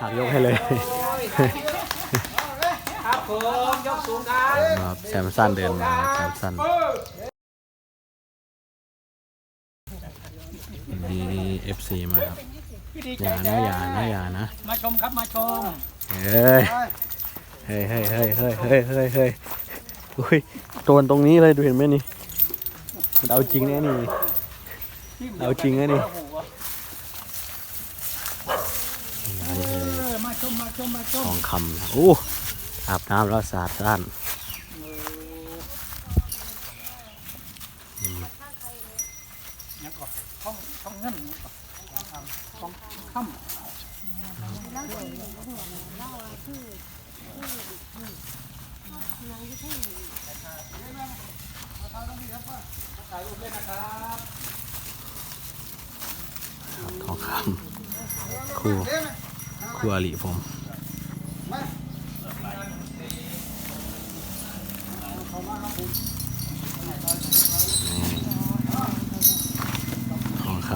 หักยกให้เลยครับผมยกสูงครัแซมสั้นเดินมาแซมสั้นดีเอฟซีมาครับอย่านะอย่านะอย่านะ มาชมครับมาชมเฮ้ยเฮ้ยเฮ้ยเฮ้ยเฮ้ยเฮ้ยเฮ้ยอุ้ยโดนตรงนี้เลยดูเห็นไหมนี่มันเอาจริงแน่นี่เอาจริงแน่นี่ คำโอ้อาบน้ำแล้วสะอาดสะอ้านเนี่ยก่อนช่องช่องเงินเนี่ยก่อนช่องค่ำถ่ายรูปด้วยนะครับทองคำคู่คู่อริผม ทองค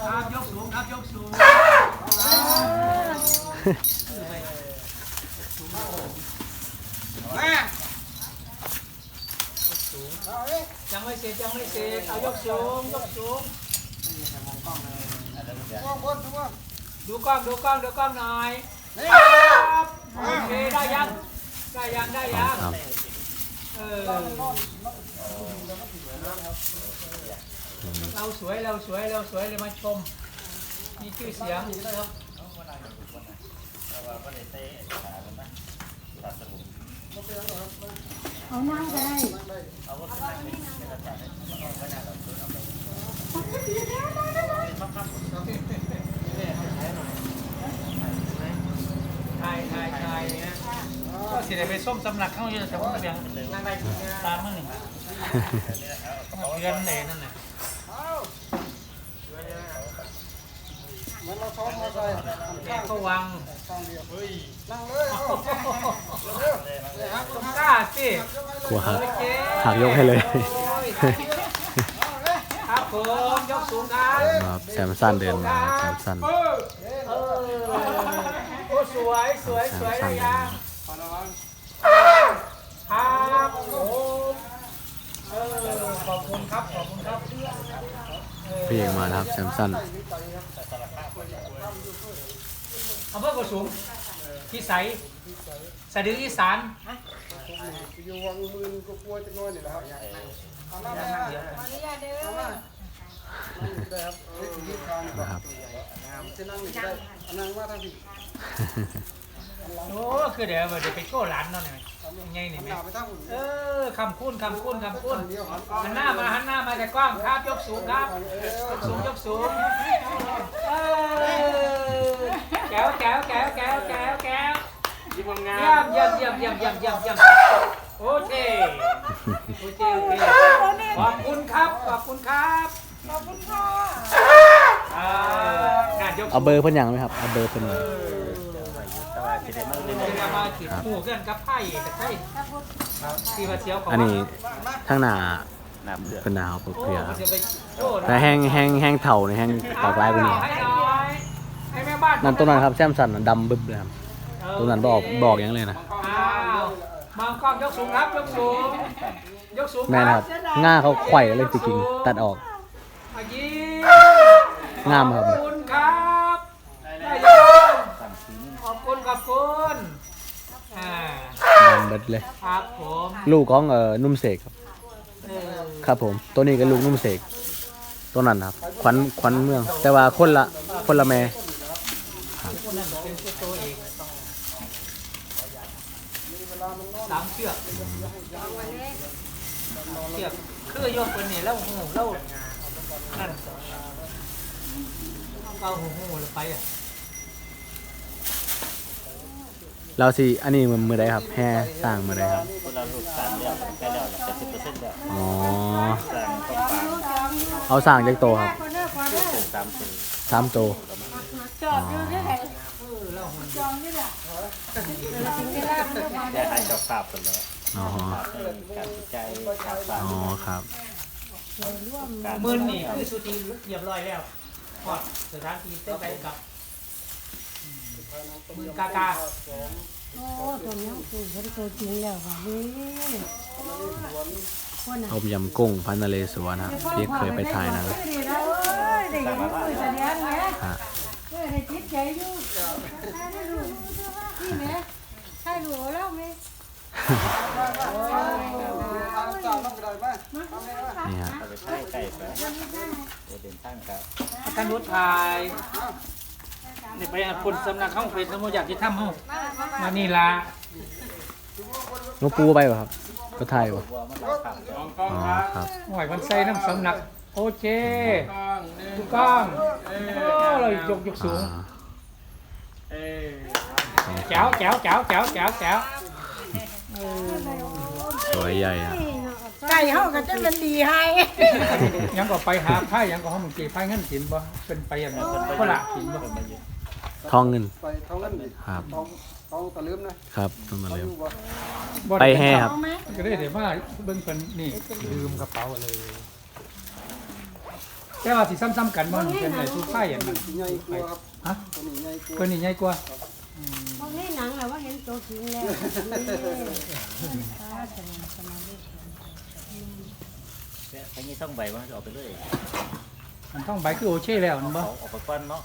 ครับยกสูงครับยกสูงยังไม่เสร็จยังไม่เสร็จเอายกสูงยกสูงดูกล้องดูกล้องดูกล้องหน่อยครับโอเคได้ยังได้ยังได้ำทอ ยัง ง ค เราสวยเราสวยเราสวยเลยมาชม มีชื่อเสียงเอานั่งก็ได้ไทยไทยไทยนะก็ สิได้ไปส้มสำนักเข้าอยู่แต่ว่าเพียงนั่งได้ตามมึงหนึ่งเรียนไหนนั่นน่ะมันเราซ้อมมาใส่แกก็วังนั่งเลยต้องกล้าสิำกลัวหักโอเคหักยกให้เลยครับผมยกสูงครับครับแซมสันเดินมาแซมสันเออโอ้สวยสวยแซสมวยสัได้นเดินยัมาง ครับผมเออ ขอบคุณครับ ขอบคุณครับพี่เอกมาแล้วครับแซมสันอำเภอโกสุมพิสัยสะดืออีสานอยู่วังมืนก็กลัวจะน้อยนี่แหละครับเอาหน้าไปขออนุญาตเด้อได้ครับเฮ้ยยืดทางนะครับจะนั่งนี่ได้เอานั่งมาทางผิด โอ้คือเดี๋ยวเดี๋ยวไปโก้ร้านเนั่นหน่อยยังไงนี่หแม่น้าไปทางอื่นเออคำคุ้นคำคุ้นคำคุ้นเดียวหันหันหน้ามาหันหน้ามาแต่กว้างครับยกสูงครับยกสูงยกสูงเออแก้วแก้วแก้วแก้วแก้วแก้วเยี่ยมเยี่ยมเยี่ยมเยี่ยมเยี่ยมเยี่ยมเยี่ยมโอเคโอเคโอเคขอบคุณครับขอบคุณครับขอบคุณค่ะอ่างานยกเอาเบอร์เพิ่นยังไหมครับเอาเบอร์เพิ่น หมู่เพื่อนกับไพ่กับไพ่ที่มาเชียวของอันนี้ทั้งหน้าเป็นหนาวเปโอ้เพื่อมันจะไปโอ้แต่แห้งแห้งแห้งเถ่านี่แห้งปากลายกว่านี้ให้หน่อยให้แม่บ้านนั่นต้นนั้นครับแซมสันน่ะดำบึ้บเลยครับต้นนั้นบอกบอกอย่างเลยนะอ้าวมองกล้องยกสูงครับยกสูงยกสูงแม่นครับง่าเขาไขว่เลยจริงๆตัดออกมายิ้งามครับขอบคุณครับได้ยังขอบ คุณขอบคุณอ่าดำเบิดเลย ครับผมลูกของเอ่อนุ่มเสกครับเออครับผมตัวนี้ก็ลูกนุ่มเสกตัวนั้นครับขวัญขวัญเมือง แต่ว่าคนละคนละแม่คนนั้นเป็นตัวเองสามเชือกเชือกคือโยกคนนี้แล้วหูแล้วนั่นเอาหูหูแล้วไปอะ เราสิอันนี้มันมือใดครับแห่สร้างมือใดครับคนเราลูกสามเดียวใกล้แล้วแปดสิบเปอร์เซ็นต์แล้วอ๋อสามก็ปางเอาสร้างจากโตครับคนเด้อคนเด้อสามสี่สามโตจอดอยู่ที่ไหนจองที่ไหนถึงเวลามันก็มาแค่ให้เจ้าภาพกันแล้วอ๋อการวิจัยการสร้างอ๋อครับการมือนี่คือสุธีเรียบร้อยแล้วพอดเสสถานที่เต้นไปกับ มือกากาโอ้ตัวนี้คือเห็นตัวจริงแล้วค่ะนี่คนน่ะต้มยำกุ้งพันนเลสวนครับที่เคยไปถ่ายหนะเอ้ยได้ยินคุยแสดงไงฮะเอ้ยได้จิตใจอยู่ได้รู้นี่แม่ใช่รู้แล้วไหมจ้าต้องไปได้ไหมนี่ฮะเอาไปใกล้ใกล้ไปเดี๋ยวเดินทางครับท่านรุดถ่าย นี่ไปอ่านคนสำนักเข้าเฟซสมุอยากจะทำเฮามานี่ละหลูกปูไปป่ะครับ ก็ถ่ายป่ะวัวมันหลายขับอ๋อครับหอยมันใส่น้ำสำนัก โอเคถูกต้องโอ้เรายกยกสูงอ่าแจ๋วแจ๋วแจ๋วแจ๋วแจ๋วแจ๋วสวยใหญ่อะไก่เฮาก็จะเป็นดีให้ยังก็ไปหาไพ่ยังก็ห้องมึงจีไพ่เงินสินบ่เป็นไปอย่างนั้นก็ละสินบ่ ทองเงิน ไปเท่านั้นดิครับต้องต้องตะลืมนะครับต้องมาเร็วอยู่บ่บ่ไปแห่ครับก็ได้เดี๋ยวว่าเบิ่งเพิ่นนี่ลืมกระเป๋าเลย แต่ว่าสิซ้ำๆกันบ่นี่เป็นไหนทุกไพ่อย่างนั้นใหญ่กว่าครับฮะตัวนี้ใหญ่กว่าเพิ่นนี่ใหญ่กว่าพวกนี้หนังแหละว่าเห็นตัวจริงแล้วไปนี่ต้องใบมันจะออกไปเลย มันต้องใบคือโอเช่แล้วนั่นบ่เอาออกไปก้อนเนาะ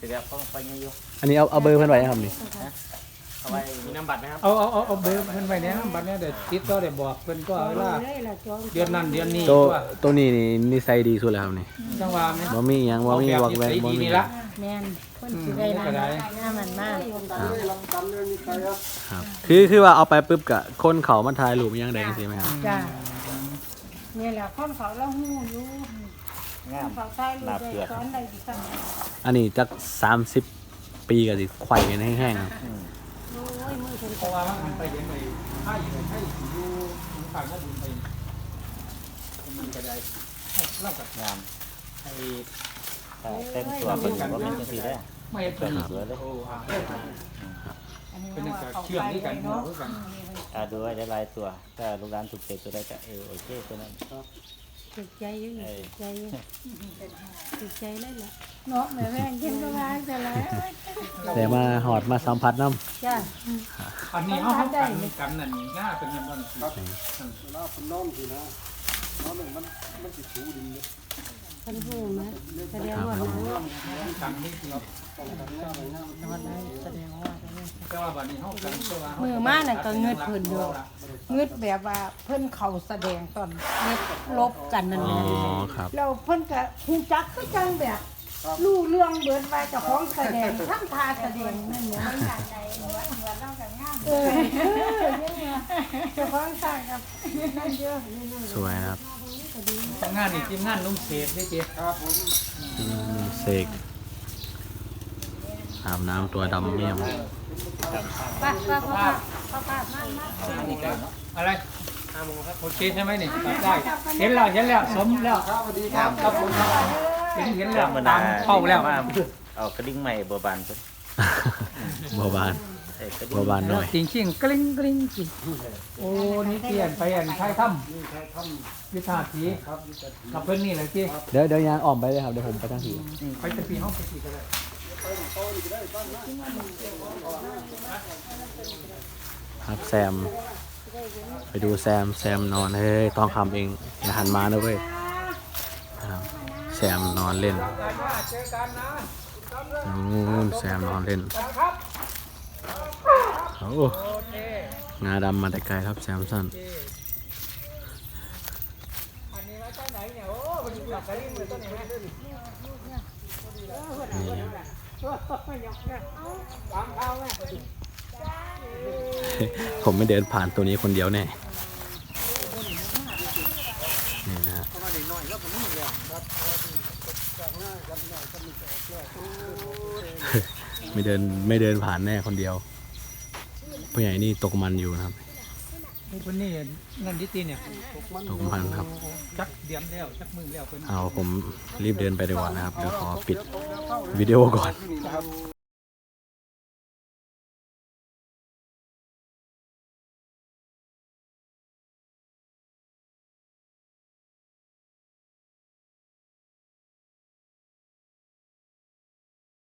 จะแบบต้องไปนี่อยู่อันนี้เอาเอาเบอร์เพื่อนไว้นะครับนี่เอาไว้มีน้ำบัตรไหมครับเอาเอาเอาเอาเบอร์เพิ่นไว้เนี่ยบัดเนี้ยเดี๋ยวติดต่อได้บอกเพิ่นก็เอาเวลาเลยล่ะจองเดือนนั้นเดือนนี้ตัวว่าตัวนี้นี่นิสัยดีสุดแล้วครับนี่จังหวะนี้บ่มีหยังบ่เอามีแบบวักแวกนิสัยบ่ดีมีนี่ละ แม่นคนอืมสิได้นี่ก็ได้หน้ามันมากตามเลยลำตามเลยมีใครครับครับคือคือว่าเอาไปปุ๊บกะคนเขามาถ่ายรูปอิหยังแดงสิไหมครับจ้านี่แหละคนเขาเราหูอยู่ งามเขาใต้รู้ได้สอนได้ดีสั่งอันนี้จัก30ปีก็สิไขว่กันแห้งๆครับโอ้ยมือคนเพราะว่ามันไปเห็นไอ้ไพ่ไพ่อยู่อยู่ฝั่งนั้นบุญไปมันก็ได้เล่ากับงามไอ้แต่เต็มตัวเป็นว่าเป็นจังสีได้ไม่เป็นสวยเลยโอ้อ่าอันนี้เป็นว่าการเขาเชื่อมไปด้วยกันเนาะด้วยกันอ่าดูไว้ได้หลายตัว ถ้าลูกร้านถูกเตะตัวได้ก็เออโอเคตัวนั้น ติดใจอยู่เอ้ยติดใจอยู่ติดใจเลยล่ะเนาะแม่แม่กินก็มาแต่ละแต่มาหอดมาสัมผัสน้ำจ้าอันนี้เขาเขากันกันนั่นง่าเป็นยังไงครับเวลาผมนอนสินะนอนเนี่ยมันมันสิถูดินเลย คนหูนะแสดงว่าหนูกันนี่เราต้องกันหน้าไปหน้ามันนอนได้แสดงว่าแต่ว่าบัดนี้เขากันแต่ว่ามือมาน่ะก็เงืดเพิ่นอยู่เงืดแบบว่าเพิ่นเขาแสดงตอนเงืดลบกันนั่นอ๋แหอละครับ แล้วเพิ่นก็ฮู้จักก็จังแบบ รู้เรื่องเบิดว่าเจ้าของแสดงทำท่าแสดงนั่นแหละเออเจ้าของสร้างกับนั่นเยอะสวยนะครับทำงานนี่ทีมงานนุ่มเศษนี่เจ๊ครับผมอืมเสกอาบน้ำตัวดำเมี่ยมป้าป้าป้าป้าป้ามามาอะไร ห้าโมงครับโอเคใช่ไหมนี่ได้เห็นแล้วเห็นแล้วสมแล้วครับสวัสดีครับครับผมเห็นเห็นแล้ธรวรมตาดามเป้าแล้วว่าเอากระดิ่งใหม่บัวบานเพิ่นบัวบานเอ้ยกระดิ่บัวงบานหน่อยจริงจริงกลิ้งกลิ้งจริงโอ้นี่เปลี่ยนไปอันไทยถ้ำวิชาทีกับเพื่อนนี่เลยที่เดี๋ยวเดี๋ยวยางอ่อมไปเลยครับเดี๋ยวผมไปทางสีไปจะปีห้องไปกี่กันเลยครับแซม ไปดูแซมแซมนอนเฮ้ยต้องคำเองอย่าหันมานะเว้ยแซมนอนเล่นนู่นแซมนอนเล่นโอ้งาดำมาแต่ไกลครับแซมสันอัน ผมไม่เดินผ่านตัวนี้คนเดียวแน่นี่นะฮะไม่เดินไม่เดินผ่านแน่คนเดียวผู้ใหญ่นี่ตกมันอยู่นะครับคนนี้เงินดิตีเนี่ยตกมันครับจักเดียมแล้วจักมือแล้วเพิ่นเอาผมรีบเดินไปดีกว่านะครับเดี๋ยวขอปิดวิดีโอก่อนที่นี่นะครับ